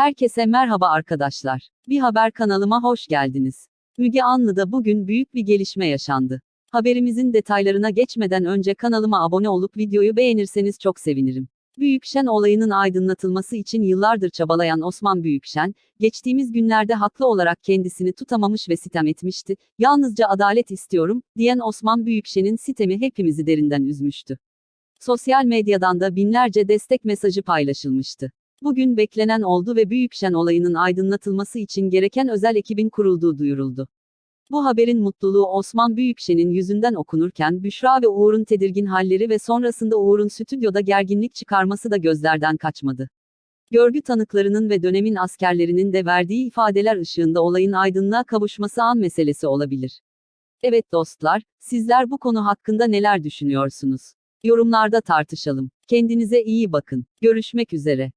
Herkese merhaba arkadaşlar. Bir haber kanalıma hoş geldiniz. Müge Anlı'da bugün büyük bir gelişme yaşandı. Haberimizin detaylarına geçmeden önce kanalıma abone olup videoyu beğenirseniz çok sevinirim. Büyükşen olayının aydınlatılması için yıllardır çabalayan Osman Büyükşen, geçtiğimiz günlerde haklı olarak kendisini tutamamış ve sitem etmişti. Yalnızca adalet istiyorum, diyen Osman Büyükşen'in sitemi hepimizi derinden üzmüştü. Sosyal medyadan da binlerce destek mesajı paylaşılmıştı. Bugün beklenen oldu ve Büyükşen olayının aydınlatılması için gereken özel ekibin kurulduğu duyuruldu. Bu haberin mutluluğu Osman Büyükşen'in yüzünden okunurken Büşra ve Uğur'un tedirgin halleri ve sonrasında Uğur'un stüdyoda gerginlik çıkarması da gözlerden kaçmadı. Görgü tanıklarının ve dönemin askerlerinin de verdiği ifadeler ışığında olayın aydınlığa kavuşması an meselesi olabilir. Evet dostlar, sizler bu konu hakkında neler düşünüyorsunuz? Yorumlarda tartışalım. Kendinize iyi bakın. Görüşmek üzere.